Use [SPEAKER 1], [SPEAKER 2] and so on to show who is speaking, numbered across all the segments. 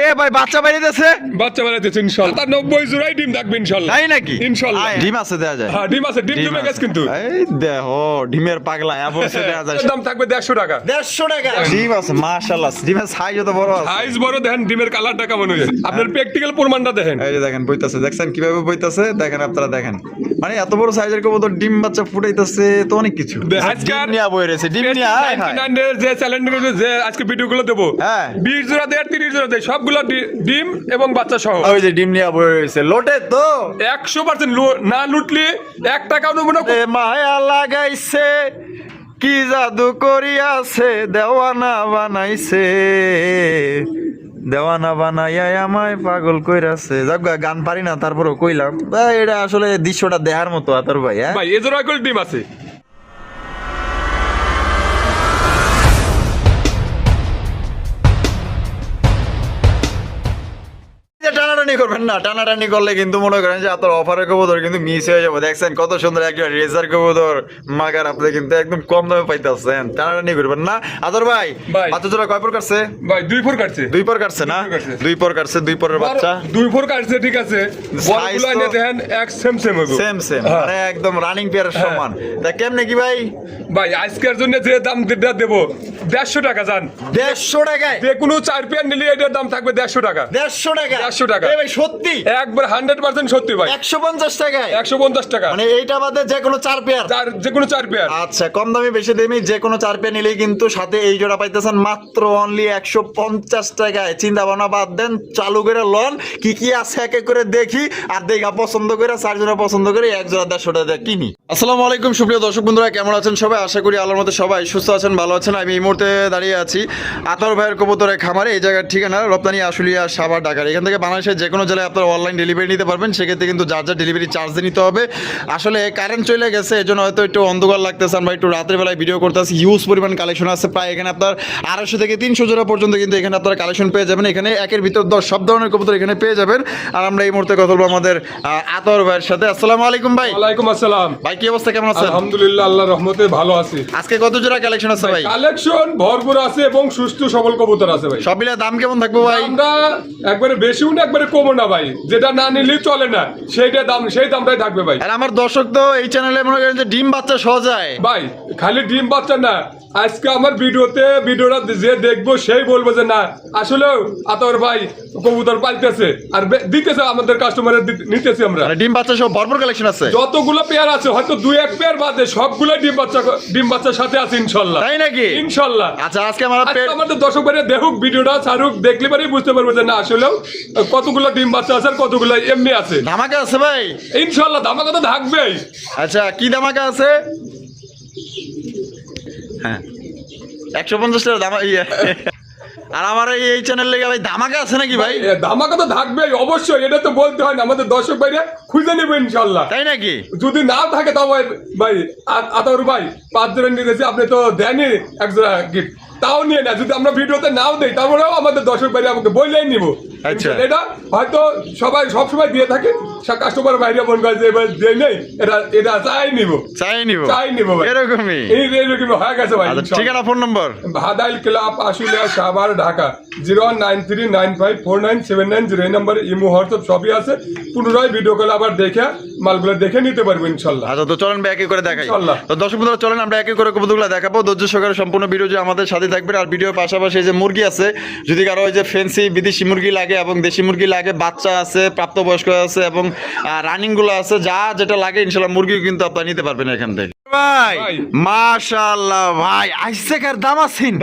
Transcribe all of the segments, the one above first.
[SPEAKER 1] এ ভাই বাচ্চা বাইরেছে
[SPEAKER 2] বাচ্চা জোড়াই ডিম থাকবে ইনশাল্লাহ।
[SPEAKER 1] তাই নাকি?
[SPEAKER 2] ইনশাল্লাহ।
[SPEAKER 1] ডিম আছে দেয়া যায়।
[SPEAKER 2] হ্যাঁ ডিম আছে ডিম
[SPEAKER 1] ডিম
[SPEAKER 2] গেছে কিন্তু।
[SPEAKER 1] এই দেখো ডিমের পাগলা অবশ্য দেয়া যায়।
[SPEAKER 2] দাম থাকবে দেড়শো টাকা।
[SPEAKER 1] দেড়শো টাকা? ডিম আছে মাশাল্লাহ। ডিমের সাইজ তো বড় আছে।
[SPEAKER 2] সাইজ বড় দেখেন ডিমের কালারটা কেমন হয়েছে। আপনার প্র্যাকটিক্যাল প্রমাণটা দেখেন।
[SPEAKER 1] এই যে দেখেন বইতাছে। দেখছেন কীভাবে বইতাছে? দেখেন আপনারা দেখেন। মানে এত বড় সাইজের কবুতর ডিম বাচ্চা ফুটাইতেছে তো অনেক কিছু। বই রয়েছে ডিম নিয়ে আয় হায়।
[SPEAKER 2] 99 এর যে চ্যালেঞ্জ যে আজকে ভিডিওগুলো দেবো
[SPEAKER 1] হ্যাঁ।
[SPEAKER 2] বিশ জোড়া দেয় আর তিরিশ জোড়া দেয় সবগুলো ডিম এবং বাচ্চা সহ।
[SPEAKER 1] ওই যে ডিম নিয়ে বই রয়েছে। লোটে তো।
[SPEAKER 2] একশো পার্সেন্ট না লুটলে এক টাকাও নেব না।
[SPEAKER 1] মায়া লাগাইছে কি জাদু করিয়াছে দেওয়ানা বানাইছে। দেওয়ানা বানাইয়া আমায় পাগল কইরাছে। যাক গান পারি না তারপরও কইলাম। এটা আসলে দৃশ্যটা দেখার মতো আতর ভাই হ্যাঁ?
[SPEAKER 2] ভাই এ জোড়া করে ডিম আছে।
[SPEAKER 1] করবেন না টানাটানি করলে কিন্তু মনে করেন যে আপনার অফারের কবুতর কিন্তু মিস হয়ে যাবে। দেখছেন কত সুন্দর একটা রেজার কবুতর মাগার আপনি কিন্তু একদম কম দামে পাইতেছেন। টানাটানি করবেন না। আদর ভাই। বাচ্চা জোড়া কয় পর কাটছে
[SPEAKER 2] ভাই দুই ফোর কাটছে
[SPEAKER 1] দুই পর কাটছে না?
[SPEAKER 2] দুই পর কাটছে।
[SPEAKER 1] দুই পর পরের বাচ্চা?
[SPEAKER 2] দুই ফোর কাটছে ঠিক আছে। বলগুলো এনে দেখেন এক সেম সেম হবে
[SPEAKER 1] সেম সেম
[SPEAKER 2] হ্যাঁ।
[SPEAKER 1] একদম রানিং পেয়ারের সমান। তা কেমনে কি ভাই?
[SPEAKER 2] ভাই আজকের জন্য যে দাম দেবো দেড়শো টাকা যান
[SPEAKER 1] দেড়শো টাকায়?
[SPEAKER 2] যে কোনো চার পেয়ার নিলে এটার দাম থাকবে দেড়শো টাকা।
[SPEAKER 1] দেড়শো টাকা?
[SPEAKER 2] 150 টাকা।
[SPEAKER 1] ভাই সত্যি?
[SPEAKER 2] একবার হান্ড্রেড পার্সেন্ট সত্যি ভাই।
[SPEAKER 1] একশো পঞ্চাশ টাকায়?
[SPEAKER 2] একশো পঞ্চাশ টাকা।
[SPEAKER 1] মানে এইটা বাদে যে কোনো চার পেয়ার?
[SPEAKER 2] চার যে কোনো চার পেয়ার।
[SPEAKER 1] আচ্ছা কম দামি বেশি দামি যে কোনো চার পেয়ার নিলেই কিন্তু সাথে এই জোড়া পাইতেছেন মাত্র অনলি একশো পঞ্চাশ টাকায়। চিন্তা ভাবনা বাদ দেন চালু করে লন কি কি আছে এক এক করে দেখি আর দেখা পছন্দ করে চার জোড়া পছন্দ করে এক জোড়া দেড়শো টাকা কিনি। আসসালামু আলাইকুম সুপ্রিয় দর্শক বন্ধুরা কেমন আছেন সবাই? আশা করি আল্লাহর মধ্যে সবাই সুস্থ আছেন ভালো আছেন। আমি এই মুহূর্তে দাঁড়িয়ে আছি আতর ভাইয়ের কবুতরের খামারে। এই জায়গার ঠিকানা রপ্তানি আশুলিয়া সাভার ঢাকার। এখান থেকে বাংলাদেশের যে কোনো জেলায় আপনারা অনলাইন ডেলিভারি নিতে পারবেন। সেক্ষেত্রে কিন্তু যার যার ডেলিভারি চার্জ নিতে হবে। আসলে কারেন্ট চলে গেছে এই জন্য হয়তো একটু অন্ধকার লাগতেছে। আমরা একটু রাতের বেলায় ভিডিও করতেছি। হিউজ পরিমাণ কালেকশন আছে প্রায় এখানে আপনার আড়াইশো থেকে তিনশো জোড়া পর্যন্ত কিন্তু এখানে আপনারা কালেকশন পেয়ে যাবেন। এখানে একের ভিতর দশ সব ধরনের কবুতর এখানে পেয়ে যাবেন। আর আমরা এই মুহূর্তে কথা বলব আমাদের আতর ভাইয়ের সাথে। আসসালামু আলাইকুম ভাই।
[SPEAKER 2] ওয়ালাইকুম আসসালাম।
[SPEAKER 1] ভাই কি অবস্থা? কেমন আছেন?
[SPEAKER 2] আলহামদুলিল্লাহ আল্লাহ রহমতে ভালো আছি।
[SPEAKER 1] আজকে কত জোড়া কালেকশন আছে ভাই?
[SPEAKER 2] কালেকশন ভরপুর আছে এবং সুস্থ সবল কবুতর আছে ভাই।
[SPEAKER 1] সব মিলে দাম কেমন থাকব ভাই?
[SPEAKER 2] আমরা একবারে বেশিও না একবারে কমও না ভাই। যেটা না নিলেই চলে না। সেইটা দাম সেই দামটাই থাকবে ভাই।
[SPEAKER 1] আর আমার দর্শক তো এই চ্যানেলে মনে করেন যে ডিম বাচ্চা সহজায়
[SPEAKER 2] ভাই খালি ডিম বাচ্চা না। আজকে আমার ভিডিওতে ভিডিওটা যে দেখব সেই বলব যে না আসলেও আতর ভাই কবুতর পাইতেছে আর দিতেছে আমাদের কাস্টমারের নিতেছি আমরা।
[SPEAKER 1] ডিম বাচ্চা সব ভরপুর কালেকশন আছে।
[SPEAKER 2] যতগুলো পেয়ার আছে হয়তো দুই এক পেয়ার বাদে সবগুলো ডিম বাচ্চা ডিম বাচ্চার সাথে আছে ইনশাল্লাহ।
[SPEAKER 1] তাই নাকি?
[SPEAKER 2] ইনশাল্লাহ।
[SPEAKER 1] আচ্ছা আজকে আমার পেট
[SPEAKER 2] আমাদের দর্শক ভাইরা দেখুক ভিডিওটা ছাড়ুক দেখলে পরেই বুঝতে পারব যে না আসলেও কতগুলো ডিম বাচ্চা আছে আর কতগুলো এমনি আছে।
[SPEAKER 1] ধামাকা আছে ভাই।
[SPEAKER 2] ইনশাআল্লাহ ধামাকা তো থাকবেই।
[SPEAKER 1] আচ্ছা কি ধামাকা আছে? হ্যাঁ। একশো পঞ্চাশ টাকা দামা ইয়ে। আর আমার এই চ্যানেল লেগে ভাই ধামাকা আছে নাকি ভাই?
[SPEAKER 2] ধামাকা তো থাকবেই অবশ্যই এটা তো বলতে হয় না আমাদের দর্শক ভাইরা খুঁজে নেবে ইনশাল্লাহ
[SPEAKER 1] তাই নাকি?
[SPEAKER 2] যদি নাও থাকে তাও ভাই ভাই আতাউর ভাই পাঁচ জনের নিয়েছি আপনি তো দেনই একজোড়া গিফট তাও নিয়ে না যদি আমরা ভিডিওতে নাও দেই তারপরেও আমাদের দর্শক বাইরে আমাকে বললেই নিব।
[SPEAKER 1] আচ্ছা।
[SPEAKER 2] এটা হয়তো সবাই সব সময় দিয়ে থাকে কাস্টমার বাইরে মন করে যে এবার নেই এটা এটা চাই নিব।
[SPEAKER 1] চাই নিব।
[SPEAKER 2] চাই নিব
[SPEAKER 1] এরকমই।
[SPEAKER 2] এই এরকম হয়ে গেছে ভাই
[SPEAKER 1] আচ্ছা ঠিকানা phone number
[SPEAKER 2] Bhadail club Ashulia Savar Dhaka. Zero nine three nine five four nine seven nine zero এই নম্বরে ইমো হোয়াটসঅ্যাপ সবই আছে। পুনরায় ভিডিও কলে আবার দেখে মালগুলো দেখে নিতে পারব ইনশাল্লাহ।
[SPEAKER 1] আচ্ছা তো চলেন একে করে দেখাই। তো দর্শক বন্ধুরা চলেন আমরা একে করে কবুতরগুলো দেখাবো। ধৈর্য সহকারে সম্পূর্ণ ভিডিও যে আমাদের সাথে থাকবেন। আর ভিডিওর পাশাপাশি যে মুরগি আছে যদি কারও ওই যে ফেন্সি বিদেশি মুরগি লাগে এবং দেশি মুরগি লাগে, বাচ্চা আছে, প্রাপ্তবয়স্ক আছে এবং রানিংগুলো আছে, যা যেটা লাগে ইনশাল্লাহ মুরগিও কিন্তু আপনারা নিতে পারবেন এখান থেকে। ভাই। মাশাআল্লাহ ভাই। আইসেকার দামাসিন।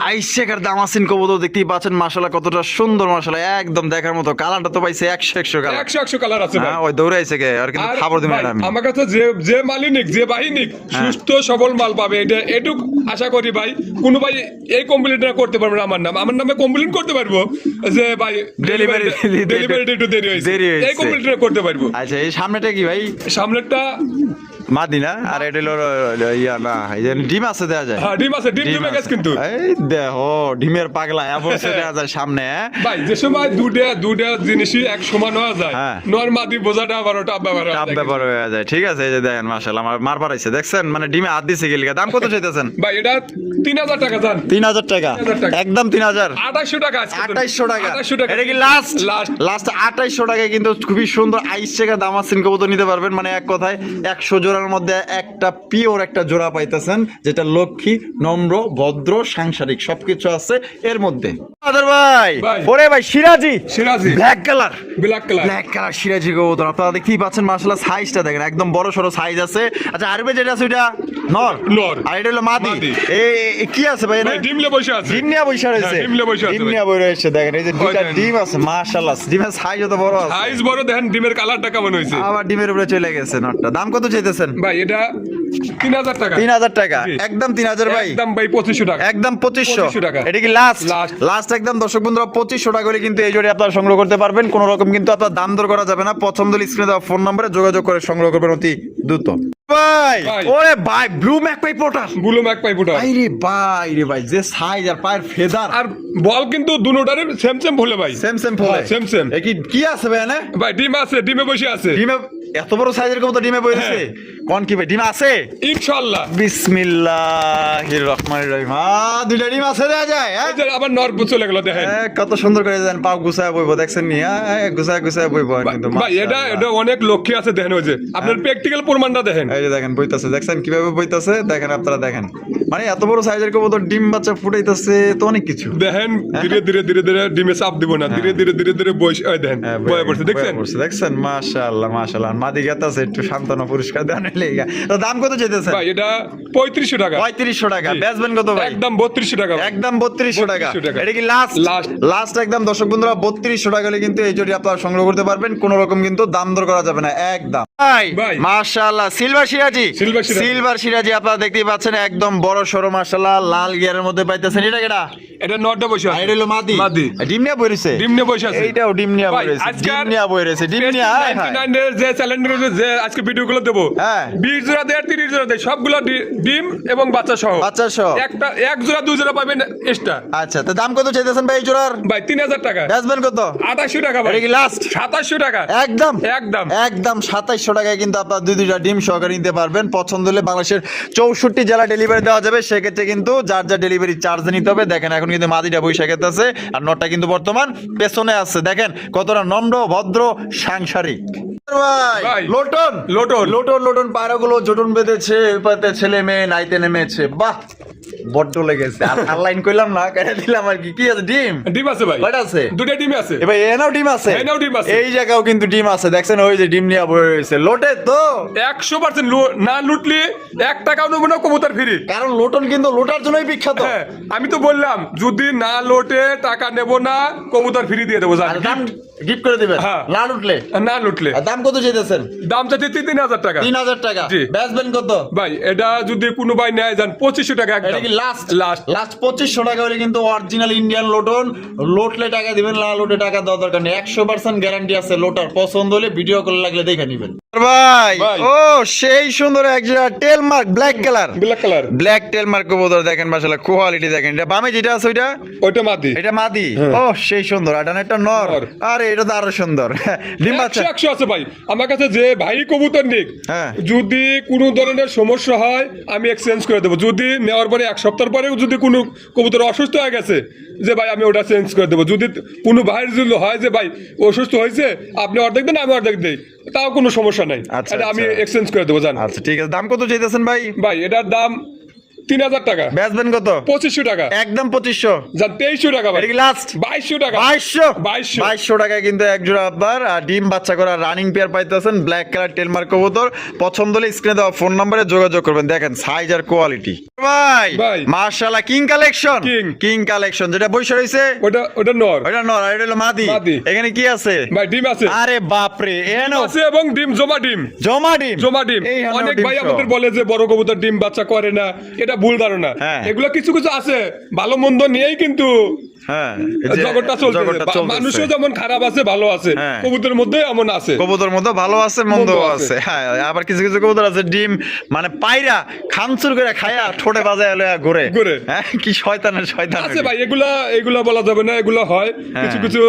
[SPEAKER 1] আইসেকার দামাসিন কবুতর দেখতেই পাচ্ছেন মাশাআল্লাহ কতটা সুন্দর মাশাআল্লাহ একদম দেখার মতো। কালারটা তো পাইছে একশো একশো কালার।
[SPEAKER 2] একশো একশো কালার আছে
[SPEAKER 1] হ্যাঁ ওই দৌড়াইছে গে আর কিন্তু খাবার দিবেন
[SPEAKER 2] ভাই,
[SPEAKER 1] আমি। হ্যাঁ।
[SPEAKER 2] আমার কাছে যে যে মালিনিক যে বাহিনিক সুস্থ সবল মাল পাবে। এটা এটুক আশা করি ভাই কোনো ভাই এই কমপ্লেনটা করতে পারবে না আমার নাম। আমার নামে কমপ্লেন করতে পারব যে ভাই
[SPEAKER 1] দিতে-
[SPEAKER 2] ডেলিভারি একটু দেরি হয়েছে। এই কমপ্লেনটা করতে পারব।
[SPEAKER 1] আচ্ছা এই সামনেটা কি ভাই?
[SPEAKER 2] সামনেরটা
[SPEAKER 1] মাদি আর এটা হলো ইয়া না এই যে ডিম আছে দেওয়া যায়।
[SPEAKER 2] হ্যাঁ ডিম আছে ডিম ডিমে গেছে কিন্তু।
[SPEAKER 1] এই দেখো ডিমের পাগলা দেওয়া যায় সামনে হ্যাঁ?
[SPEAKER 2] ভাই যে সময় দুটা দুটা জিনিসই এক সমান হওয়া যায়।
[SPEAKER 1] হ্যাঁ।
[SPEAKER 2] নর্মাদি বোঝাটা আবার টাপ ব্যাপার
[SPEAKER 1] ব্যাপার হয়ে যায়। ঠিক আছে এই যে দেখেন আমার মার পারাইছে দেখছেন? মানে ডিমে হাত দিছে গেলিকা দাম কত চাইতেছেন?
[SPEAKER 2] ভাই এটা তিন হাজার টাকা
[SPEAKER 1] টাকা?
[SPEAKER 2] 3,000 টাকা।
[SPEAKER 1] একদম তিন হাজার?
[SPEAKER 2] টাকা আজকে তো।
[SPEAKER 1] আঠাইশশো টাকা।
[SPEAKER 2] আঠাইশশো টাকা।
[SPEAKER 1] এটা কি লাস্ট
[SPEAKER 2] লাস্ট
[SPEAKER 1] লাস্ট আঠাইশশো টাকায় কিন্তু খুবই সুন্দর আইস টাকা দাম আছেন কবুতর নিতে পারবেন। মানে এক কথায় একশো জোড়ার মধ্যে একটা পিওর একটা জোড়া পাইতেছেন যেটা লক্ষ্মী নম্র ভদ্র সাংসারিক সবকিছু আছে এর মধ্যে। আদার ভাই
[SPEAKER 2] ভাই।
[SPEAKER 1] ওরে ভাই Siraji.
[SPEAKER 2] Siraji.
[SPEAKER 1] Black colour
[SPEAKER 2] black colour
[SPEAKER 1] black colour Siraji কবুতর আপনারা দেখতেই পাচ্ছেন মার্শাল্লাহ সাইজটা দেখেন একদম বড় সড়ো সাইজ আছে। আচ্ছা আরবে যেটা আছে ওইটা নর।
[SPEAKER 2] নর।
[SPEAKER 1] আর এটা হলো মাদি।
[SPEAKER 2] মাদি।
[SPEAKER 1] এই এই- কি আছে ভাই
[SPEAKER 2] ভাই
[SPEAKER 1] এটা
[SPEAKER 2] ডিমলে বসে আছে।
[SPEAKER 1] ডিম নিয়ে বসে রয়েছে।
[SPEAKER 2] হ্যাঁ, ডিম বসে আছে
[SPEAKER 1] ডিম বসে রয়েছে দেখেন এই যে দুইটা ডিম আছে মাশাআল্লাহ ডিমের সাইজ তো বড় আছে।
[SPEAKER 2] সাইজ বড় দেখেন ডিমের কালারটা কেমন হয়েছে।
[SPEAKER 1] আবার ডিমের উপরে চলে গেছে নটটা দাম কত চাইতেছেন
[SPEAKER 2] ভাই এটা তিন হাজার টাকা।
[SPEAKER 1] তিন হাজার টাকা। একদম তিন হাজার ভাই।
[SPEAKER 2] একদম ভাই পঁচিশশো টাকা।
[SPEAKER 1] একদম পঁচিশশো।
[SPEAKER 2] টাকা।
[SPEAKER 1] এটা কি লাস্ট লাস্ট একদম। দর্শক বন্ধুরা পঁচিশশো টাকা করে কিন্তু এই জোড়ি আপনারা সংগ্রহ করতে পারবেন। কোনো রকম কিন্তু আপনার দাম দর করা যাবে না। পছন্দ স্ক্রিনে দেওয়া ফোন নম্বরে যোগাযোগ করে সংগ্রহ করবেন অতি দ্রুত। ভাই। ওরে ভাই ব্লু ম্যাক পাই পোটার
[SPEAKER 2] বুলো ম্যাক পাই ফুটা
[SPEAKER 1] ভাই রে ভাই যে সাইজ আর পায়ের ফেদার
[SPEAKER 2] আর বল কিন্তু দুটারে সেম সেম ভুলে ভাই।
[SPEAKER 1] সেম সেম ফলে
[SPEAKER 2] সেম সেম
[SPEAKER 1] কি আছে ভাই এনে
[SPEAKER 2] ভাই ডিম আছে ডিমে বসে আছে।
[SPEAKER 1] ডিমে এত বড় সাইজের কবুতর ডিমে বইছে কোন কি ভাই ডিম আছে?
[SPEAKER 2] ইনশাআল্লাহ।
[SPEAKER 1] বিসমিল্লাহির রহমানির রহিম। আ দুইটা ডিম আছে দেয়া যায় হ্যাঁ?
[SPEAKER 2] আবার নরব চলে গেল দেখেন।
[SPEAKER 1] কত সুন্দর করে দেন পাও গুছায় বইব দেখছেন নি? হ্যাঁ গুছায় গুছায় বইব কিন্তু
[SPEAKER 2] ভাই এটা এটা অনেক লক্ষ্যে আছে দেখেন ওই যে। আপনার প্র্যাকটিক্যাল প্রমাণটা দেখেন।
[SPEAKER 1] এই যে দেখেন বইতাছে দেখছেন কীভাবে বইতাছে? দেখেন আপনারা দেখেন। মানে এত বড় সাইজের কবুতর ডিম বাচ্চা ফুটাইতাছে তো অনেক কিছু।
[SPEAKER 2] দেখেন ধীরে ধীরে ধীরে ধীরে ডিমে চাপ দিব না ধীরে ধীরে ধীরে ধীরে বয়স দেখেন
[SPEAKER 1] হ্যাঁ,
[SPEAKER 2] বয়ে পড়ছে দেখছেন?
[SPEAKER 1] দেখছেন? মাশাআল্লাহ মাশাআল্লাহ। মাদি গেতাছে একটু সান্ত্বনা পুরস্কার দেওয়া নিলে তো দাম কত চাইতেছে
[SPEAKER 2] ভাই এটা পঁয়ত্রিশশো টাকা।
[SPEAKER 1] পঁয়ত্রিশশো টাকা। বেচবেন কত ভাই?
[SPEAKER 2] একদম বত্রিশশো টাকা
[SPEAKER 1] একদম বত্রিশশো টাকা। এটা কি লাস্ট
[SPEAKER 2] Last।
[SPEAKER 1] লাস্ট একদম দর্শক বন্ধুরা বত্রিশশো টাকা হলে কিন্তু এই আপনারা সংগ্রহ করতে পারবেন। কোন রকম কিন্তু দাম দর করা যাবে না। একদম। ভাই। মাশাআল্লাহ। সিলভার সিরাজি। সিলভার সিরাজি। আপনারা দেখতেই পাচ্ছেন একদম বড় সরো মাশাআল্লাহ। লাল গিয়ারের মধ্যে পাইতেছেন। এটা কেটা
[SPEAKER 2] এটা নটা বসে আছে
[SPEAKER 1] এটা হলো মাদি।
[SPEAKER 2] মাদি।
[SPEAKER 1] ডিম নিয়ে বইরেছে
[SPEAKER 2] ডিম নিয়ে বসে আছে
[SPEAKER 1] এইটাও ডিম নিয়ে বইরেছে ডিম নিয়ে বইরেছে ডিম নিয়ে।
[SPEAKER 2] 99 এর যে চ্যালেঞ্জের যে আজকে ভিডিওগুলো দেবো
[SPEAKER 1] হ্যাঁ।
[SPEAKER 2] বিশ জোড়া দেয় তিরিশ জোড়া দেয় সবগুলো ডিম এবং বাচ্চা সহ।
[SPEAKER 1] বাচ্চা সহ।
[SPEAKER 2] একটা এক জোড়া দুই জোড়া পাবেন এক্সট্রা
[SPEAKER 1] আচ্ছা তো দাম কত চাইতেছেন ভাই জোড়ার?
[SPEAKER 2] ভাই তিন হাজার টাকা।
[SPEAKER 1] বেচবেন কত?
[SPEAKER 2] আঠাশশো টাকা ভাই।
[SPEAKER 1] লাস্ট
[SPEAKER 2] সাতাশশো টাকা।
[SPEAKER 1] একদম?
[SPEAKER 2] একদম।
[SPEAKER 1] একদম সাতাইশশো টাকায় কিন্তু আপনার দুই দুইটা ডিম সহকারে নিতে পারবেন। পছন্দ হলে বাংলাদেশের চৌষট্টি জেলা ডেলিভারি দেওয়া যাবে। সেক্ষেত্রে কিন্তু যার যার ডেলিভারি চার্জ নিতে হবে দেখেন এখন কিন্তু মাদিটা বৈশাখেতে আছে আর নটটা কিন্তু বর্তমান পেছনে আছে। দেখেন কতটা নম্র ভদ্র সাংসারিক। ভাই
[SPEAKER 2] ভাই।
[SPEAKER 1] লোটন।
[SPEAKER 2] লোটন।
[SPEAKER 1] লোটন লোটন পায়রাগুলো জটন বেঁধেছে ছেলে মেয়ে নাইতে নেমেছে। বাহ! বড্ড লেগেছে। আর কইলাম না কেটে দিলাম আর কি। কি আছে? ডিম?
[SPEAKER 2] ডিম আছে ভাই।
[SPEAKER 1] কয়টা আছে?
[SPEAKER 2] দুটা ডিম আছে।
[SPEAKER 1] এবার এনাও ডিম আছে।
[SPEAKER 2] এনাও ডিম আছে।
[SPEAKER 1] এই জায়গাও কিন্তু ডিম আছে। দেখছেন ওই যে ডিম নিয়ে রয়েছে। লোটে তো?
[SPEAKER 2] একশো পার্সেন্ট না লুটলি এক টাকাও নেব না কবুতর ফ্রি।
[SPEAKER 1] কারণ লোটন কিন্তু লোটার জন্যই বিখ্যাত।
[SPEAKER 2] হ্যাঁ আমি তো বললাম যদি না লোটে টাকা নেব না কবুতর ফ্রি দিয়ে দেবো জান।
[SPEAKER 1] গিফট করে দিবেন?
[SPEAKER 2] হ্যাঁ।
[SPEAKER 1] না লুটলে?
[SPEAKER 2] না লুটলে।
[SPEAKER 1] আর দাম কত চাইতেছেন?
[SPEAKER 2] দাম চাচ্ছি তিন হাজার টাকা।
[SPEAKER 1] তিন হাজার টাকা।
[SPEAKER 2] জি।
[SPEAKER 1] কত?
[SPEAKER 2] ভাই এটা যদি কোনো ভাই নেয় যান পঁচিশশো টাকা
[SPEAKER 1] এটা
[SPEAKER 2] একদম
[SPEAKER 1] কি লাস্ট
[SPEAKER 2] লাস্ট
[SPEAKER 1] লাস্ট পঁচিশশো টাকা হলে কিন্তু অরিজিনাল ইন্ডিয়ান লোটন লোটলে টাকা দিবেন লাল লোটে টাকা দেওয়া দরকার নেই। একশো পার্সেন্ট গ্যারান্টি আছে লোটার পছন্দ হলে ভিডিও কল লাগলে দেখে নিবেন। ভাই
[SPEAKER 2] ভাই।
[SPEAKER 1] ও সেই সুন্দর একটা tail mark black colour
[SPEAKER 2] black colour
[SPEAKER 1] black tail mark কবুতর দেখেন মাশাআল্লাহ কোয়ালিটি দেখেন। এটা বামে যেটা আছে ওইটা?
[SPEAKER 2] ওইটা মাদি।
[SPEAKER 1] এটা মাদি। ও সেই সুন্দর। আর একটা নর।
[SPEAKER 2] নর।
[SPEAKER 1] আরে এটা তো আরও সুন্দর। ডিম বাচ্চা।
[SPEAKER 2] একশো একশো আছে ভাই। আমার কাছে যে ভাই কবুতর নিক
[SPEAKER 1] হ্যাঁ।
[SPEAKER 2] যদি কোনো ধরনের সমস্যা হয় আমি এক্সচেঞ্জ করে দেবো। যদি নেওয়ার পরে এক সপ্তাহ পরে যদি কোনো কবুতর অসুস্থ হয়ে গেছে যে ভাই আমি ওটা চেঞ্জ করে দেবো। যদি কোনো ভাইয়ের যদি হয় যে ভাই অসুস্থ হয়েছে আপনি অর্ধেক দেন আমি অর্ধেক দেই। তাও কোনো সমস্যা নাই।
[SPEAKER 1] আচ্ছা,
[SPEAKER 2] আমি
[SPEAKER 1] আচ্ছা।
[SPEAKER 2] এক্সচেঞ্জ করে দেবো জান।
[SPEAKER 1] আচ্ছা ঠিক আছে। দাম কত চাইতেছেন ভাই?
[SPEAKER 2] ভাই এটার দাম তিন হাজার টাকা।
[SPEAKER 1] বেচবেন কত?
[SPEAKER 2] পঁচিশশো টাকা।
[SPEAKER 1] একদম পঁচিশশো।
[SPEAKER 2] যান তেইশশো টাকা ভাই।
[SPEAKER 1] এটা কি লাস্ট
[SPEAKER 2] বাইশশো টাকা।
[SPEAKER 1] বাইশশো?
[SPEAKER 2] বাইশশো।
[SPEAKER 1] বাইশশো টাকায় কিন্তু এক জোড়া আপনার ডিম বাচ্চা করা রানিং পেয়ার পাইতেছেন ব্ল্যাক কালার টেলমার্ক কবুতর। পছন্দ হলে স্ক্রিনে দেওয়া ফোন নম্বরে যোগাযোগ করবেন। দেখেন সাইজ আর কোয়ালিটি ভাই
[SPEAKER 2] ভাই।
[SPEAKER 1] মার্শাল্লাহ কিং কালেকশন কিং কালেকশন যেটা বৈশা রয়েছে?
[SPEAKER 2] ওটা ওটা নর।
[SPEAKER 1] ওটা নর আর এটা হলো মাদি।
[SPEAKER 2] মাদি।
[SPEAKER 1] এখানে কি আছে?
[SPEAKER 2] ভাই ডিম আছে।
[SPEAKER 1] আরে এনো।
[SPEAKER 2] আছে এবং ডিম জমা ডিম।
[SPEAKER 1] জমা ডিম?
[SPEAKER 2] জমা ডিম। অনেক
[SPEAKER 1] ডিম
[SPEAKER 2] ভাই আমাদের বলে যে বড় কবুতর ডিম বাচ্চা করে না। এটা ভুল ধারণা
[SPEAKER 1] হ্যাঁ।
[SPEAKER 2] এগুলো কিছু কিছু আছে ভালো মন্দ নিয়েই কিন্তু
[SPEAKER 1] এই যে
[SPEAKER 2] জগৎটা চলছে মানুষও যেমন খারাপ আছে ভালো আছে। কবুতরের মধ্যে এমন আছে
[SPEAKER 1] কবুতর মধ্যে ভালো আছে মন্দ
[SPEAKER 2] মন্দ
[SPEAKER 1] আছে
[SPEAKER 2] আছে।
[SPEAKER 1] হ্যাঁ আবার কিছু কিছু কবুতর আছে ডিম মানে পায়রা খানচুর করে খায়া ঠোঁটে বাজায় লয়া ঘুরে
[SPEAKER 2] ঘুরে।
[SPEAKER 1] হ্যাঁ কি শয়তানের শয়তান
[SPEAKER 2] আছে ভাই এগুলা এগুলা বলা যাবে না এগুলো হয়
[SPEAKER 1] হ্যাঁ।
[SPEAKER 2] কিছু কিছু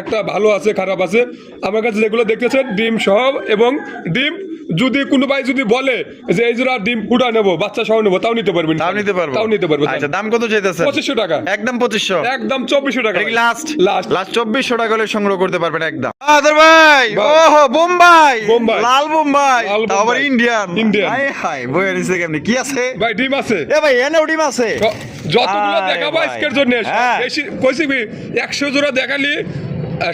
[SPEAKER 2] একটা ভালো আছে খারাপ আছে আমার কাছে যেগুলো দেখতেছেন ডিম সহ এবং ডিম যদি কোনো ভাই যদি বলে যে এই জোড়া ডিম ফুটা নেব বাচ্চা সহ নেব তাও নিতে পারবেন
[SPEAKER 1] তাও নিতে পারব।
[SPEAKER 2] তাও নিতে পারব
[SPEAKER 1] আচ্ছা দাম কত চাইতেছে
[SPEAKER 2] পঁচিশশো টাকা।
[SPEAKER 1] একদম পঁচিশশো।
[SPEAKER 2] একদম চব্বিশশো টাকা।
[SPEAKER 1] লাস্ট
[SPEAKER 2] লাস্ট
[SPEAKER 1] লাস্ট চব্বিশশো টাকা হলে সংগ্রহ করতে পারবেন একদম। আদর ভাই
[SPEAKER 2] ভাই।
[SPEAKER 1] ওহো বোম্বাই!
[SPEAKER 2] বোম্বাই।
[SPEAKER 1] লাল বোম্বাই! আবার ইন্ডিয়ান
[SPEAKER 2] ইন্ডিয়ান।
[SPEAKER 1] হাই হাই বইয়ে নিছে কেমনি? কি আছে?
[SPEAKER 2] ভাই ডিম আছে।
[SPEAKER 1] এ ভাই এনেও ডিম আছে।
[SPEAKER 2] যতগুলো দেখাবো আজকের জন্য। কইছি কি, একশো জোড়া দেখালি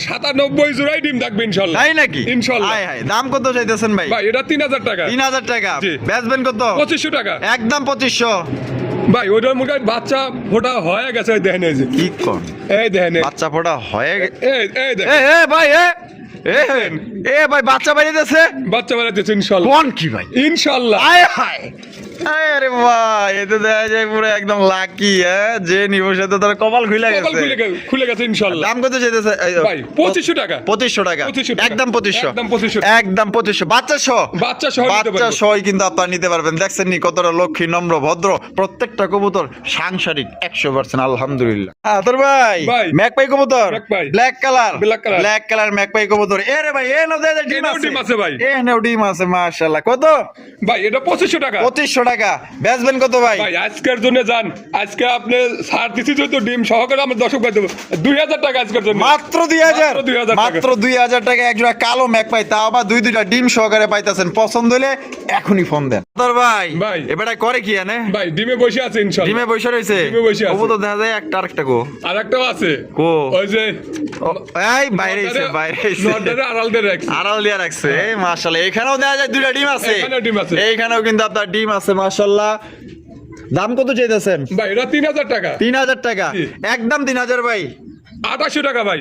[SPEAKER 2] সাতানব্বই জোড়াই ডিম থাকবে ইনশাল্লাহ।
[SPEAKER 1] তাই নাকি?
[SPEAKER 2] ইনশাল্লাহ।
[SPEAKER 1] দাম কত চাইতেছেন ভাই?
[SPEAKER 2] ভাই এটা তিন হাজার টাকা।
[SPEAKER 1] তিন হাজার টাকা। বেচবেন কত?
[SPEAKER 2] পঁচিশশো টাকা।
[SPEAKER 1] একদম পঁচিশশো।
[SPEAKER 2] ভাই ওইটার মুখে বাচ্চা ফোটা হয়ে গেছে এই দেখেন এই যে।
[SPEAKER 1] কি কর
[SPEAKER 2] এই দেখেন
[SPEAKER 1] বাচ্চা ফোটা হয়ে গে-
[SPEAKER 2] এই
[SPEAKER 1] এ
[SPEAKER 2] দেখেন।
[SPEAKER 1] এ ভাই এ এ ভাই বাচ্চা বাড়িতেছে?
[SPEAKER 2] বাচ্চা বেড়াতেছে ইনশাল্লাহ।
[SPEAKER 1] কোন কি ভাই?
[SPEAKER 2] ইনশাল্লাহ।
[SPEAKER 1] আয় হায়। আরে ভাই এতে দেখা যায় পুরো একদম লাকি হ্যাঁ? যে নিব সে তো তার কপাল খুলে গেছে।
[SPEAKER 2] খুলে গেছে ইনশাল্লাহ।
[SPEAKER 1] দাম কত যেতেছে
[SPEAKER 2] ভাই পঁচিশশো টাকা। 2500 টাকা।
[SPEAKER 1] একদম পঁচিশশো।
[SPEAKER 2] একদম 2500
[SPEAKER 1] একদম পঁচিশশো। বাচ্চা সহ।
[SPEAKER 2] বাচ্চা সহ
[SPEAKER 1] বাচ্চা সহই কিন্তু আপনারা নিতে পারবেন। দেখছেন নি কতটা লক্ষ্মী নম্র ভদ্র? প্রত্যেকটা কবুতর সাংসারিক একশো পার্সেন্ট আলহামদুলিল্লাহ। ভাই। ম্যাকপাই কবুতর? Black colour.
[SPEAKER 2] Black color।
[SPEAKER 1] Black colour magpie কবুতর। এ রে ভাই এ ডিম আছে।
[SPEAKER 2] ডিম আছে ভাই।
[SPEAKER 1] এ নেও ডিম আছে মাশাআল্লাহ। কত?
[SPEAKER 2] ভাই এটা পঁচিশশো টাকা।
[SPEAKER 1] পঁচিশশো টাকা। বেচবেন কত ভাই?
[SPEAKER 2] ভাই আজকের জন্য যান। আজকে আপনি ছাড় দিচ্ছি যেহেতু ডিম সহকারে আমার দর্শক ভাই দেবো। দুই হাজার টাকা আজকের জন্য।
[SPEAKER 1] মাত্র দুই হাজার?
[SPEAKER 2] মাত্র 2000 টাকা।
[SPEAKER 1] মাত্র দুই হাজার টাকা একজোড়া কালো ম্যাক পাই তাও আবার দুই দুইটা ডিম সহকারে পাইতাছেন। পছন্দ হলে এখনই ফোন দেন। তোর ভাই
[SPEAKER 2] ভাই।
[SPEAKER 1] এবারে করে কি এনে?
[SPEAKER 2] ভাই ডিমে বসে আছে
[SPEAKER 1] ডিমে বসে রয়েছে
[SPEAKER 2] ডিমে বসে আছে।
[SPEAKER 1] কবুতর দেখা যায় একটা আরেকটা গো।
[SPEAKER 2] আর একটাও আছে।
[SPEAKER 1] কো?
[SPEAKER 2] ওই যে
[SPEAKER 1] ও, এই বাইরে এসে বাইরে এসে।
[SPEAKER 2] নর্দারে আড়াল দিয়ে রাখছি।
[SPEAKER 1] আড়াল দিয়া রাখছে। এই মাশাআল্লাহ এখানেও দেখা যায় দুইটা ডিম আছে।
[SPEAKER 2] এখানেও ডিম আছে।
[SPEAKER 1] এইখানেও কিন্তু আপনার ডিম আছে মাশাআল্লাহ। দাম কত চাইতেছেন?
[SPEAKER 2] ভাই এটা তিন হাজার টাকা।
[SPEAKER 1] তিন হাজার টাকা একদম তিন হাজার ভাই।
[SPEAKER 2] আঠাশশো টাকা ভাই।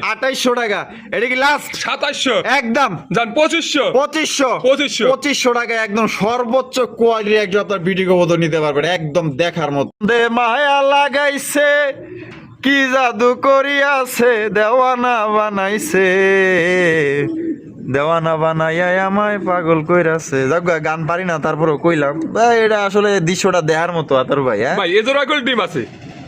[SPEAKER 1] টাকা। এটা কি লাস্ট
[SPEAKER 2] সাতাশশো
[SPEAKER 1] একদম।
[SPEAKER 2] যান পঁচিশশো।
[SPEAKER 1] পঁচিশশো।
[SPEAKER 2] পঁচিশশো।
[SPEAKER 1] পঁচিশশো টাকা একদম সর্বোচ্চ কোয়ালিটির একজন আপনার বিডি নিতে পারবেন একদম দেখার মতো। দে মায়া লাগাইছে কি জাদু করিয়াছে দেওয়ানা বানাইছে। দেওয়ানা বানাইয়া আমায় পাগল কইরাছে। যাক গান পারি না তারপরেও কইলাম। ভাই, এটা আসলে দৃশ্যটা দেহার মতো আতর ভাই হ্যাঁ?
[SPEAKER 2] ভাই এ জোড়া করে ডিম আছে।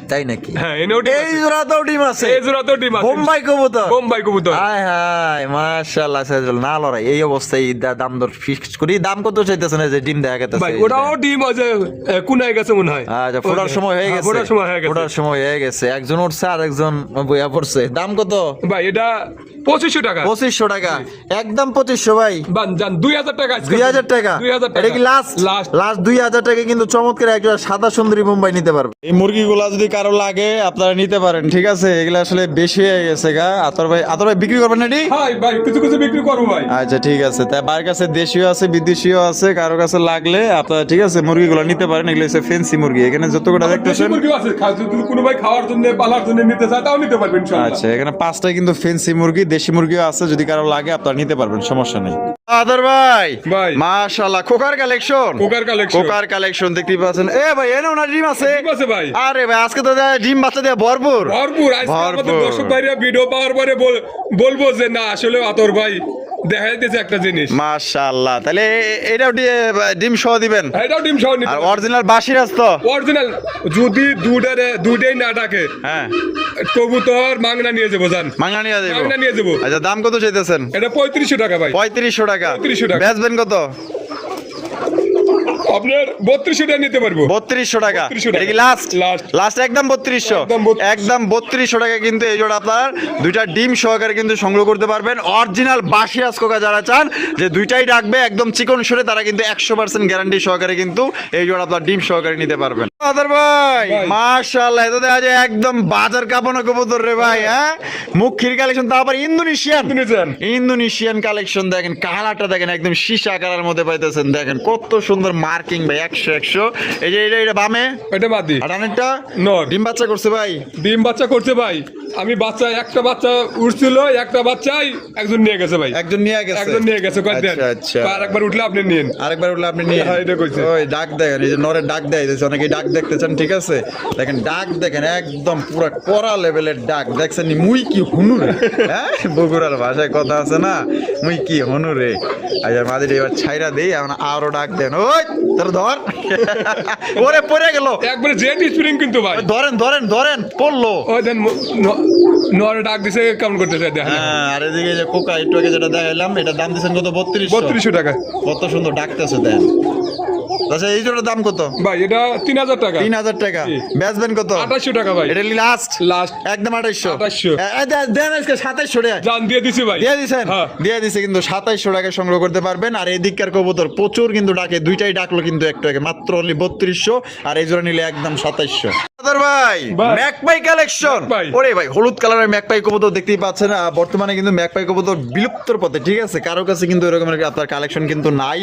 [SPEAKER 1] তাই নাকি?
[SPEAKER 2] হ্যাঁ
[SPEAKER 1] এই
[SPEAKER 2] আছে।
[SPEAKER 1] জোড়াতেও ডিম আছে।
[SPEAKER 2] এই জোড়া তো ডিম আছে।
[SPEAKER 1] বোম্বাই কবুতর।
[SPEAKER 2] বোম্বাই কবুতর।
[SPEAKER 1] হাই হাই মাশাআল্লাহ সাইজুল। না লড়াই এই অবস্থায় দা- দাম দর ফিক্স করি। দাম কত চাইতেছেন এই যে ডিম দেখা গেছে
[SPEAKER 2] ভাই ওটাও ডিম আছে কুনায় গেছে মনে হয়।
[SPEAKER 1] আচ্ছা ফোটার সময় হয়ে
[SPEAKER 2] হ্যাঁ,
[SPEAKER 1] গেছে।
[SPEAKER 2] ফোটার সময় হয়ে গেছে।
[SPEAKER 1] ফোটার সময় হয়ে গেছে। একজন উঠছে আর একজন বইয়া পড়ছে। দাম কত?
[SPEAKER 2] ভাই এটা পঁচিশশো টাকা।
[SPEAKER 1] পঁচিশশো টাকা। একদম পঁচিশশো ভাই।
[SPEAKER 2] যান দুই হাজার টাকা
[SPEAKER 1] দুই হাজার টাকা।
[SPEAKER 2] দুই হাজার টাকা
[SPEAKER 1] কি লাস্ট
[SPEAKER 2] লাস্ট
[SPEAKER 1] লাস্ট দুই হাজার টাকা কিন্তু চমৎকার একজন সাদা সুন্দরী মুম্বাই নিতে পারবে। এই মুরগিগুলা যদি কারও লাগে আপনারা নিতে পারেন ঠিক আছে? এগুলো আসলে বেশি হয়ে গেছে গা। আতর ভাই আতর ভাই বিক্রি করবেন না এটি?
[SPEAKER 2] ভাই কিছু কিছু বিক্রি করব ভাই।
[SPEAKER 1] আচ্ছা ঠিক আছে। তাই কাছে দেশীয় আছে বিদেশিও আছে কারও কাছে লাগলে আপনারা ঠিক আছে মুরগিগুলো নিতে পারেন। এগুলো হচ্ছে ফেন্সি মুরগি। এখানে যতগুলো দেখতেছেন
[SPEAKER 2] মুরগিও আছে। কোনো ভাই খাওয়ার জন্য পালার জন্য নিতে চায় তাও নিতে পারবেন
[SPEAKER 1] আচ্ছা এখানে পাঁচটা কিন্তু ফেন্সি মুরগি। দেশি মুরগিও আছে যদি কারও লাগে আপনারা নিতে পারবেন সমস্যা নেই। আদার ভাই।
[SPEAKER 2] ভাই।
[SPEAKER 1] মাশাআল্লাহ কোকার কালেকশন?
[SPEAKER 2] কোকার কালেকশন।
[SPEAKER 1] কোকার কালেকশন দেখতে পাচ্ছেন। এ ভাই এনে ওনার ডিম আছে।
[SPEAKER 2] ঠিক আছে ভাই।
[SPEAKER 1] আরে ভাই আজকে তো ডিম বাচ্চা দিয়ে ভরপুর।
[SPEAKER 2] ভরপুর। আজকে আমাদের দর্শক ভাইরা ভিডিও পাওয়ার পরে বল- বলব যে না আসলে আতর ভাই দেখা যাইতেছে একটা জিনিস।
[SPEAKER 1] মাশাআল্লাহ তাহলে এটাও ডিম সহ দিবেন?
[SPEAKER 2] এটাও ডিম সহ নিতে
[SPEAKER 1] আর অরিজিনাল বাসিরাজ তো
[SPEAKER 2] অরিজিনাল যদি দুটারে দুইটাই না ডাকে
[SPEAKER 1] হ্যাঁ।
[SPEAKER 2] কবুতর মাংনা নিয়ে যাব জান।
[SPEAKER 1] মাংনা নিয়ে যাব
[SPEAKER 2] মাংনা নিয়ে যাব।
[SPEAKER 1] আচ্ছা দাম কত চাইতেছেন?
[SPEAKER 2] এটা পঁয়ত্রিশশো টাকা ভাই।
[SPEAKER 1] পঁয়ত্রিশশো টাকা।
[SPEAKER 2] 3500 টাকা।
[SPEAKER 1] বেচবেন কত?
[SPEAKER 2] আপনার বত্রিশশো টাকা নিতে পারব।
[SPEAKER 1] বত্রিশশো টাকা। এটা কি লাস্ট লাস্ট একদম বত্রিশশো।
[SPEAKER 2] একদম
[SPEAKER 1] বত্রিশশো টাকা কিন্তু এই জোড়া আপনার। দুইটা ডিম সহকারে কিন্তু সংগ্রহ করতে পারবেন। অরিজিনাল বাসি আসকোকা যারা চান যে দুইটাই রাখবে একদম চিকন সরে তারা কিন্তু একশো পার্সেন্ট গ্যারান্টি সহকারে কিন্তু এই জোড়া আপনার ডিম সহকারে নিতে পারবেন। আদার ভাই
[SPEAKER 2] ভাই।
[SPEAKER 1] মাশাআল্লাহ এটা দেখা যায় একদম বাজার কাঁপানো কবুতর রে ভাই হ্যাঁ? মুখির কালেকশন তা আবার ইন্দোনেশিয়ান।
[SPEAKER 2] ইন্দোনেশিয়ান।
[SPEAKER 1] ইন্দোনেশিয়ান কালেকশন দেখেন কালারটা দেখেন একদম সীসা কালার মধ্যে পাইতেছেন দেখেন কত সুন্দর মার্কিং ভাই একশো একশো। এই যে এটা এটা বামে?
[SPEAKER 2] এটা মাদি
[SPEAKER 1] আর ডানেরটা?
[SPEAKER 2] নর।
[SPEAKER 1] ডিম বাচ্চা করছে ভাই।
[SPEAKER 2] ডিম বাচ্চা করছে ভাই। আমি বাচ্চা একটা বাচ্চা উঠছিল একটা বাচ্চাই একজন নিয়ে গেছে ভাই।
[SPEAKER 1] একজন নিয়ে গেছে।
[SPEAKER 2] একজন নিয়ে গেছে কয়
[SPEAKER 1] আচ্ছা আচ্ছা।
[SPEAKER 2] আর একবার উঠলে আপনি নিন
[SPEAKER 1] আরেকবার উঠলে আপনি নিন
[SPEAKER 2] হ্যাঁ, এটা কইছে।
[SPEAKER 1] ওই ডাক দেখেন এই যে নরের ডাক দেয় দিয়েছে অনেকে ডাক দেখতে চান ঠিক আছে? দেখেন ডাক দেখেন একদম পুরো কড়া লেভেলের ডাক। দেখছেন নি, মুই কি হুনু রে? হ্যাঁ? বগুড়ার ভাষায় কথা আছে না? মুই কি হুনু রে? আচ্ছা মাদের এবার ছাইরা দেই এখন আরও ডাক দেন। ওই ধর। ওরে পড়ে গেল।
[SPEAKER 2] একবারে জেট স্প্রিং কিন্তু ভাই।
[SPEAKER 1] ধরেন ধরেন ধরেন পড়ল।
[SPEAKER 2] ওই দেন নরে ডাক দিছে কেমন করতেছে দেখেন।
[SPEAKER 1] হ্যাঁ আর এদিকে যে কোকা একটু আগে যেটা দেখাইলাম এটা দাম কত?
[SPEAKER 2] বত্রিশশো টাকা।
[SPEAKER 1] কত সুন্দর ডাকতেছে দেন। আচ্ছা এই দাম কত?
[SPEAKER 2] ভাই এটা তিন হাজার টাকা।
[SPEAKER 1] তিন হাজার টাকা। বেচবেন কত?
[SPEAKER 2] আঠাশশো টাকা ভাই।
[SPEAKER 1] এটা লাস্ট
[SPEAKER 2] লাস্ট
[SPEAKER 1] একদম আঠাইশো
[SPEAKER 2] 2800
[SPEAKER 1] দেন আজকে সাতাইশশো টাকা
[SPEAKER 2] জান দিয়ে দিছি ভাই।
[SPEAKER 1] দিয়ে দিছেন?
[SPEAKER 2] হ্যাঁ।
[SPEAKER 1] দিয়ে দিছে কিন্তু টাকা সংগ্রহ করতে পারবেন। আর এদিককার কবুতর প্রচুর কিন্তু ডাকে। দুইটাই ডাকলো কিন্তু মাত্র অনলি বত্রিশশো আর এই জোড়া নিলে একদম সাতাইশশো। ভাই
[SPEAKER 2] ভাই।
[SPEAKER 1] ম্যাকপাই কালেকশন ওরে ভাই হলুদ কালারের ম্যাকপাই কবুতর দেখতেই পাচ্ছেন। বর্তমানে কিন্তু ম্যাকপাই কবুতর বিলুপ্তর পথে ঠিক আছে? কারও কাছে কিন্তু আপনার কালেকশন কিন্তু নাই।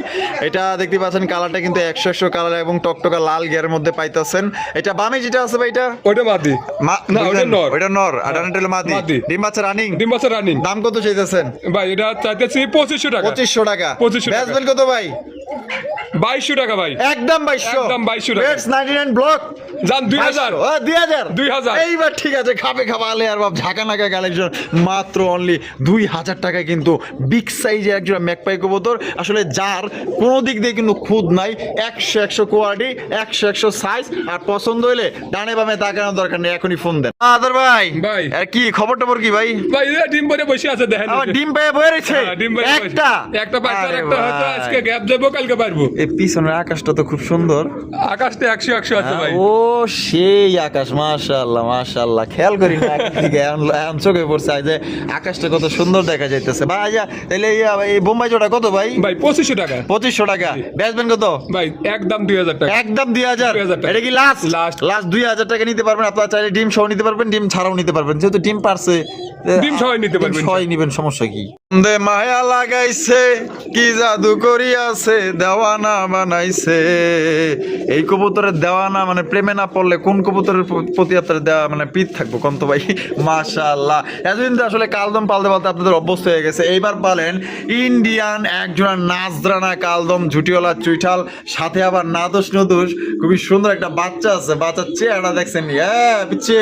[SPEAKER 1] এটা দেখতে পাচ্ছেন কালারটা কিন্তু একশো একশো কালার এবং টকটকা লাল গিয়ারের মধ্যে পাইতেছেন। এটা বামে যেটা আছে ভাই এটা?
[SPEAKER 2] ওটা মাদি। না, ওটা? নর।
[SPEAKER 1] ওটা নর আর হলো মাদি।
[SPEAKER 2] মাদি।
[SPEAKER 1] ডিম বাচ্চা রানিং?
[SPEAKER 2] ডিম বাচ্চা রানিং।
[SPEAKER 1] দাম কত চাইতেছেন?
[SPEAKER 2] ভাই এটা চাইতেছি পঁচিশশো টাকা।
[SPEAKER 1] পঁচিশশো টাকা।
[SPEAKER 2] পঁচিশশো টাকা।
[SPEAKER 1] কত ভাই?
[SPEAKER 2] বাইশশো টাকা ভাই।
[SPEAKER 1] একদম বাইশশো।
[SPEAKER 2] একদম 2200 টাকা।
[SPEAKER 1] নাইনটি নাইন ব্লক
[SPEAKER 2] জান দুই হাজার।
[SPEAKER 1] দুই হাজার।
[SPEAKER 2] 2000
[SPEAKER 1] এইবার ঠিক আছে খাবে খাবে। আলে আর বাপ ঝাঁকা নাকা কালেকশন। মাত্র অনলি দুই হাজার টাকায় কিন্তু বিগ সাইজে একজোড়া ম্যাকপাই কবুতর। আসলে যার কোনো দিক দিয়ে কিন্তু খুদ নাই একশো একশো কোয়ালিটি একশো একশো সাইজ আর পছন্দ হলে ডানে বামে তাকানোর দরকার নেই এখনই ফোন দেন। আদর ভাই
[SPEAKER 2] ভাই।
[SPEAKER 1] আর কি খবর টবর কি ভাই?
[SPEAKER 2] ভাই ডিম পরে বসে আছে দেখেন।
[SPEAKER 1] ডিম পেয়ে রয়েছে।
[SPEAKER 2] হ্যাঁ,
[SPEAKER 1] একটা।
[SPEAKER 2] একটা আরে একটা হয়তো আজকে গ্যাপ দেবো কালকে পারব?
[SPEAKER 1] এই পিছনের আকাশটা তো খুব সুন্দর।
[SPEAKER 2] আকাশটা একশো একশো আছে ভাই।
[SPEAKER 1] ও সেই আকাশ মাশাআল্লাহ মাশাআল্লাহ। খেয়াল করি না এখন চোখে পড়ছে যে আকাশটা কত সুন্দর দেখা যাইতেছে। ভাই আচ্ছা তাহলে এই বোম্বাই জোড়া কত ভাই?
[SPEAKER 2] ভাই পঁচিশশো টাকা।
[SPEAKER 1] পঁচিশশো টাকা। কত?
[SPEAKER 2] ভাই একদম দুই হাজার টাকা।
[SPEAKER 1] একদম দুই হাজার। এটা কি লাস্ট
[SPEAKER 2] Last।
[SPEAKER 1] লাস্ট দুই হাজার টাকা নিতে পারবেন আপনারা চাইলে ডিম সহ নিতে পারবেন ডিম ছাড়াও নিতে পারবেন। যেহেতু ডিম পারছে
[SPEAKER 2] ডিম সহই নিতে পারবেন।
[SPEAKER 1] সবাই নিবেন সমস্যা কি? দে মায়া লাগাইছে কি জাদু করিয়াছে দেওয়ানা বানাইছে। এই কবুতরের দেওয়ানা মানে প্রেমে না পড়লে কোন কবুতরের প্রতি আপনার দেওয়া মানে পিত থাকব কন্ত ভাই? মাশাআল্লাহ। এতদিন তো আসলে কালদম পালতে পালতে আপনাদের অভ্যস্ত হয়ে গেছে। এইবার পালেন ইন্ডিয়ান একজোড়া নাজরানা কালদম ঝুটিওয়ালা চুইঠাল সাথে আবার নাদোষ নদোষ খুবই সুন্দর একটা বাচ্চা আছে বাচ্চার চেহারা দেখছেন হ্যাঁ পিচ্ছে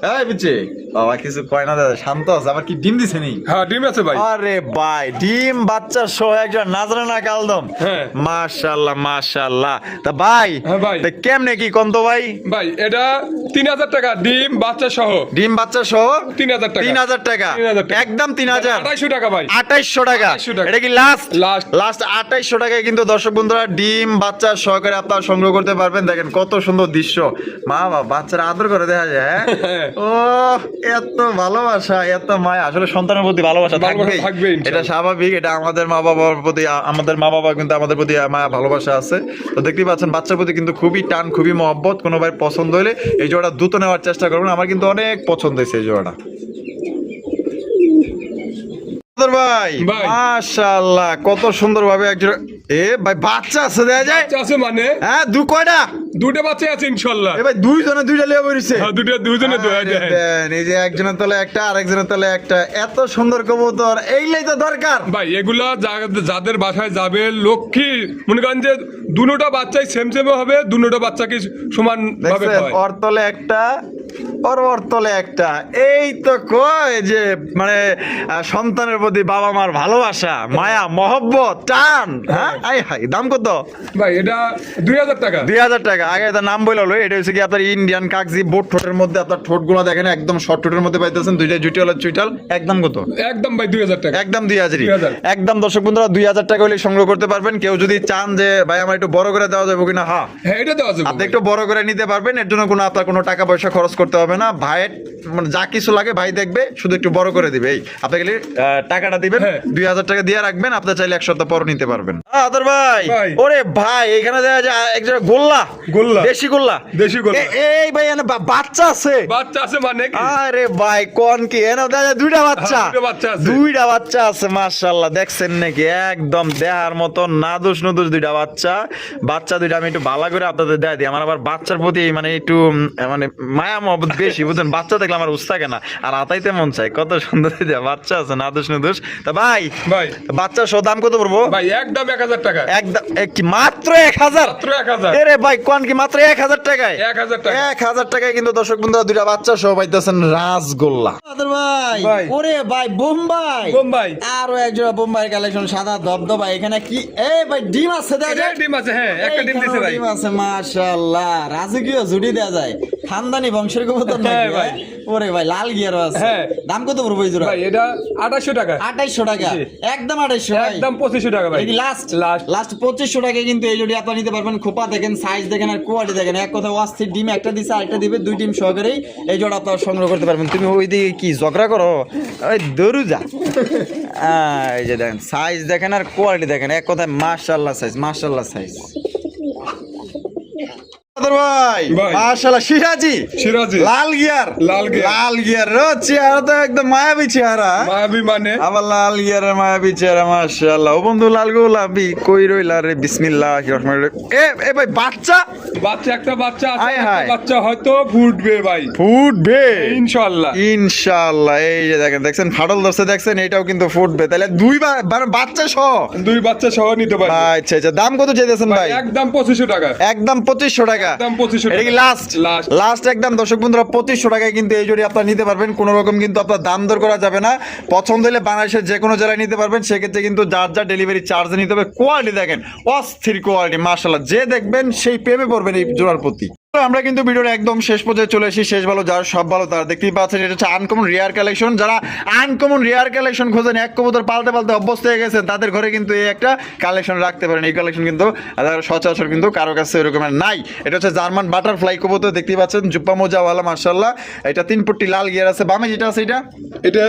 [SPEAKER 1] হ্যাঁ পিচ্ছে বাবা কিছু কয় না দাদা শান্ত আছে আবার কি ডিম দিছে নি?
[SPEAKER 2] হ্যাঁ ডিম আছে ভাই।
[SPEAKER 1] আরে ভাই ডিম বাচ্চা সহ একজন নাজরানা কালদম।
[SPEAKER 2] হ্যাঁ।
[SPEAKER 1] মাশাআল্লাহ মাশাআল্লাহ। তা ভাই
[SPEAKER 2] হ্যাঁ ভাই।
[SPEAKER 1] তা কেমনে কি কন্ত ভাই?
[SPEAKER 2] ভাই এটা তিন হাজার টাকা ডিম বাচ্চা সহ।
[SPEAKER 1] ডিম বাচ্চা সহ?
[SPEAKER 2] তিন হাজার টাকা।
[SPEAKER 1] তিন হাজার টাকা?
[SPEAKER 2] 3000 টাকা।
[SPEAKER 1] একদম তিন হাজার?
[SPEAKER 2] আড়াইশো টাকা ভাই। 2800 টাকা।
[SPEAKER 1] এটা কি লাস্ট
[SPEAKER 2] Last।
[SPEAKER 1] লাস্ট আঠাইশশো টাকায় কিন্তু দর্শক বন্ধুরা ডিম বাচ্চা সহকারে আপনারা সংগ্রহ করতে পারবেন। দেখেন কত সুন্দর দৃশ্য। মা বাবা বাচ্চারা আদর করে দেখা যায় হ্যাঁ? ও এত ভালোবাসা এত মায়া। আসলে সন্তানের প্রতি ভালোবাসা
[SPEAKER 2] থাকবে,
[SPEAKER 1] এটা স্বাভাবিক এটা আমাদের মা বাবার প্রতি আমাদের মা বাবা কিন্তু আমাদের প্রতি মায়া ভালোবাসা আছে। তো দেখতেই পাচ্ছেন বাচ্চার প্রতি কিন্তু খুবই টান খুবই মহব্বত। কোনো ভাই পছন্দ হলে এই জোড়া দ্রুত নেওয়ার চেষ্টা করবেন। আমার কিন্তু অনেক পছন্দ হয়েছে এই জোড়াটা। ভাই মাশাল্লাহ কত সুন্দর ভাবে একজন এ ভাই বাচ্চা আছে দেখা যায়।
[SPEAKER 2] বাচ্চা আছে মানে?
[SPEAKER 1] হ্যাঁ দু কয়টা?
[SPEAKER 2] দুটো বাচ্চা আছে ইনশাল্লাহ।
[SPEAKER 1] এ ভাই দুইজনে দুইটা লিয়ে বেরিয়েছে
[SPEAKER 2] হ্যাঁ দুটো দুজনে
[SPEAKER 1] এই যে একজনের তলে একটা আরেকজনের তলে একটা। এত সুন্দর কবুতর এইলাই তো দরকার।
[SPEAKER 2] ভাই এগুলা যাদের বাসায় যাবে লক্ষ্মী মনে করেন যে দুটোটা বাচ্চাই সেম সেম হবে দুটোটা বাচ্চাকে সমান ভাবে
[SPEAKER 1] দেখছেন তলে একটা তলে একটা। এই তো কয় যে মানে সন্তানের প্রতি বাবা মার ভালোবাসা মায়া মহব্বত টান হ্যাঁ? আই হাই দাম কত?
[SPEAKER 2] ভাই এটা দুই হাজার টাকা।
[SPEAKER 1] দুই হাজার টাকা। আগে তার নাম বলে হলো এটা হচ্ছে কি আপনার ইন্ডিয়ান কাগজি বোট ঠোঁটের মধ্যে আপনার ঠোঁটগুলো দেখেন একদম শর্ট ঠোঁটের মধ্যে পাইতেছেন দুইটা জুটিওয়ালা চুইটাল একদম কত?
[SPEAKER 2] একদম ভাই দুই হাজার টাকা।
[SPEAKER 1] একদম দুই একদম দর্শক বন্ধুরা দুই হাজার টাকা হলে সংগ্রহ করতে পারবেন। কেউ যদি চান যে ভাই আমার একটু বড় করে দেওয়া যাবে কিনা হ্যাঁ।
[SPEAKER 2] হ্যাঁ এটা দেওয়া যাবে
[SPEAKER 1] আপনি একটু বড় করে নিতে পারবেন এর জন্য কোনো আপনার কোনো টাকা পয়সা খরচ করতে করতে হবে না। ভাইয়ের মানে যা কিছু লাগে ভাই দেখবে শুধু একটু বড় করে দিবে। এই আপনি গেলে টাকাটা দিবেন
[SPEAKER 2] হ্যাঁ।
[SPEAKER 1] দুই হাজার টাকা দিয়ে রাখবেন আপনি চাইলে এক সপ্তাহ পর নিতে পারবেন। আদর ভাই। ওরে ভাই এখানে দেখা যায় একজন গোল্লা।
[SPEAKER 2] গোল্লা।
[SPEAKER 1] দেশি গোল্লা।
[SPEAKER 2] দেশি গোল্লা।
[SPEAKER 1] এই ভাই এনে বাচ্চা আছে।
[SPEAKER 2] বাচ্চা আছে মানে কি?
[SPEAKER 1] আরে ভাই কোন কি? এনে দেখা যায় দুইটা বাচ্চা।
[SPEAKER 2] হ্যাঁ, দুইটা বাচ্চা আছে।
[SPEAKER 1] দুইটা বাচ্চা আছে মাশাআল্লাহ। দেখছেন নাকি? একদম দেহার মতো নাদুস নুদুস দুইটা বাচ্চা। বাচ্চা দুইটা আমি একটু ভালো করে আপনাদের দেখাই দিই। আমার আবার বাচ্চার প্রতি মানে একটু মানে মায়া মহব্বত বেশি বুঝছেন বাচ্চা দেখলে আমার উস্তা কেনা আর আতাইতে মন চাই কত সুন্দর বাচ্চা আছে নাদুস নুদুস। তা ভাই
[SPEAKER 2] ভাই।
[SPEAKER 1] বাচ্চা সহ দাম কত পড়ব?
[SPEAKER 2] ভাই একদম এক হাজার টাকা।
[SPEAKER 1] একদম এক কি মাত্র এক হাজার?
[SPEAKER 2] মাত্র এক হাজার।
[SPEAKER 1] এরে ভাই কোন কি মাত্র এক হাজার টাকায়?
[SPEAKER 2] এক হাজার টাকা।
[SPEAKER 1] এক হাজার টাকায় কিন্তু দর্শক বন্ধুরা দুইটা বাচ্চা সহ পাইতেছেন রাসগোল্লা। ভাই
[SPEAKER 2] ভাই।
[SPEAKER 1] ওরে ভাই বোম্বাই।
[SPEAKER 2] বোম্বাই।
[SPEAKER 1] আরও একজোড়া বোম্বাই কালেকশন সাদা দবদবা এখানে কি? এ ভাই ডিম আছে যায়
[SPEAKER 2] ডিম আছে হ্যাঁ একটা ডিম দিছে ভাই।
[SPEAKER 1] ডিম আছে মাশাআল্লাহ। রাজকীয় জুড়ি দেওয়া যায়। খানদানি বংশের কবুতর
[SPEAKER 2] হ্যাঁ, ভাই।
[SPEAKER 1] হ্যাঁ? ওরে ভাই লাল গিয়ারও আছে।
[SPEAKER 2] হ্যাঁ।
[SPEAKER 1] দাম কত পড়বে এই জোড়া
[SPEAKER 2] ভাই এটা আঠাশশো টাকা।
[SPEAKER 1] টাকা। একদম আঠাইশশো
[SPEAKER 2] একদম পঁচিশশো টাকা ভাই।
[SPEAKER 1] লাস্ট
[SPEAKER 2] লাস্ট
[SPEAKER 1] লাস্ট পঁচিশশো টাকা কিন্তু এই জোড়ি আপনারা নিতে পারবেন। খোপা দেখেন সাইজ দেখেন আর কোয়ালিটি দেখেন। এক কথা অস্থির ডিম একটা দিছে আরেকটা দিবে দুই ডিম সহকারেই এই জোড়া আপনারা সংগ্রহ করতে পারবেন। তুমি ওই দিকে কি ঝগড়া করো? ওই দরু যা আহ, এই যে দেখেন সাইজ দেখেন আর কোয়ালিটি দেখেন। এক কথায় মাশাল্লাহ সাইজ মাশাল্লাহ সাইজ ভাই
[SPEAKER 2] ভাই।
[SPEAKER 1] মাশাল্লাহ সিরাজি
[SPEAKER 2] সিরাজি
[SPEAKER 1] লাল গিয়ার।
[SPEAKER 2] লাল গিয়ার।
[SPEAKER 1] লাল গিয়ার রো চেহারা তো একদম মায়াবী চেহারা।
[SPEAKER 2] মায়াবী মানে?
[SPEAKER 1] আবার লাল গিয়ারের মায়াবী চেহারা মাশাআল্লাহ। ও বন্ধু লাল গোলাপি। কই রইলা রে বিসমিল্লাহ এ এ ভাই বাচ্চা?
[SPEAKER 2] বাচ্চা একটা বাচ্চা আছে একটা। বাচ্চা হয়তো ফুটবে ভাই।
[SPEAKER 1] ফুটবে?
[SPEAKER 2] ইনশাআল্লাহ।
[SPEAKER 1] ইনশাআল্লাহ এই যে দেখেন দেখছেন ফাটল ধরছে দেখছেন এটাও কিন্তু ফুটবে। তাহলে দুই বাচ্চা সহ?
[SPEAKER 2] দুই বাচ্চা সহ নিতে পারবে।
[SPEAKER 1] আচ্ছা আচ্ছা দাম কত চাইতেছেন ভাই?
[SPEAKER 2] একদম পঁচিশশো টাকা।
[SPEAKER 1] একদম পঁচিশশো টাকা।
[SPEAKER 2] একদম 2500
[SPEAKER 1] এটা কি লাস্ট লাস্ট একদম দর্শক বন্ধুরা পঁচিশশো টাকায় কিন্তু এই জোড়ি আপনারা নিতে পারবেন। কোনো রকম কিন্তু আপনার দাম দর করা যাবে না। পছন্দ হলে বাংলাদেশের যে কোনো জেলায় নিতে পারবেন। সেক্ষেত্রে কিন্তু যার যার ডেলিভারি চার্জ নিতে হবে। কোয়ালিটি দেখেন অস্থির কোয়ালিটি মার্শাল্লাহ যে দেখবেন সেই প্রেমে পড়বেন এই জোড়ার প্রতি। আমরা কিন্তু ভিডিওর একদম শেষ পর্যায়ে চলে এসেছি শেষ ভালো যার সব ভালো তার দেখতেই পাচ্ছেন এটা হচ্ছে আনকমন রেয়ার কালেকশন যারা আনকমন রেয়ার কালেকশন খোঁজেন এক কবুতর পাল্টে পাল্টে অভ্যস্ত হয়ে গেছেন তাদের ঘরে কিন্তু এই একটা কালেকশন রাখতে পারেন। এই কালেকশন কিন্তু সচরাচর কিন্তু কারও কাছে এরকমের নাই। এটা হচ্ছে জার্মান বাটারফ্লাই কবুতর দেখতেই পাচ্ছেন জুপ্পা মোজাওয়ালা মার্শাল্লাহ এটা তিন ফুটটি লাল গিয়ার আছে। বামে যেটা আছে এটা?
[SPEAKER 2] এটা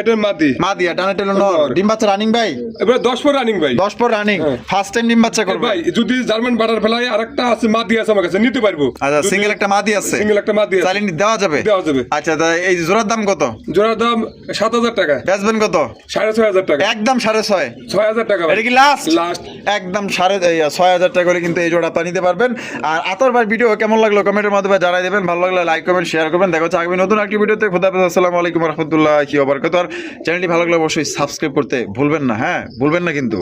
[SPEAKER 2] এটার মাটি
[SPEAKER 1] মা দিয়া টানা টেলো ডিম বাচ্চা রানিং ভাই?
[SPEAKER 2] এবার দশ পর রানিং ভাই।
[SPEAKER 1] দশ পর রানিং ফার্স্ট টাইম ডিম বাচ্চা করবে।
[SPEAKER 2] ভাই যদি জার্মান বাটার ফেলাই আরেকটা আছে মাটি আছে আমার কাছে নিতে পারব।
[SPEAKER 1] আচ্ছা সিঙ্গেল একটা মাদি আছে।
[SPEAKER 2] সিঙ্গেল একটা মাটি আছে।
[SPEAKER 1] চাইলে দেওয়া যাবে?
[SPEAKER 2] দেওয়া যাবে।
[SPEAKER 1] আচ্ছা তা এই জোড়ার দাম কত?
[SPEAKER 2] জোড়ার দাম সাত হাজার টাকা।
[SPEAKER 1] বেচবেন কত?
[SPEAKER 2] সাড়ে ছয় হাজার টাকা।
[SPEAKER 1] একদম সাড়ে ছয়।
[SPEAKER 2] ছয় হাজার টাকা
[SPEAKER 1] এটা কি লাস্ট
[SPEAKER 2] লাস্ট
[SPEAKER 1] একদম সাড়ে ছয় হাজার টাকা করে কিন্তু এই জোড়া আপনি নিতে পারবেন। আর আতর ভাই ভিডিও কেমন লাগল? কমেন্টের মাধ্যমে জানাই দেবেন। ভালো লাগলে লাইক কমেন্ট শেয়ার করবেন। দেখা হচ্ছে আগামী নতুন একটি ভিডিওতে খুদা আসসালামু আলাইকুম রহমতুল্লাহ কি আর চ্যানেলটি ভালো লাগলে অবশ্যই সাবস্ক্রাইব করতে ভুলবেন না হ্যাঁ? ভুলবেন না কিন্তু।